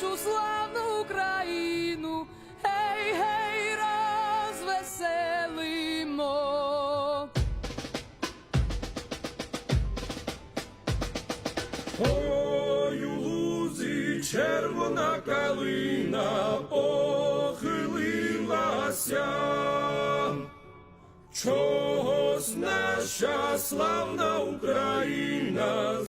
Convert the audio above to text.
нашу славну Україну, гей, гей, розвеселимо. Ой, у лузі червона калина похилилася, чогось наша славна Україна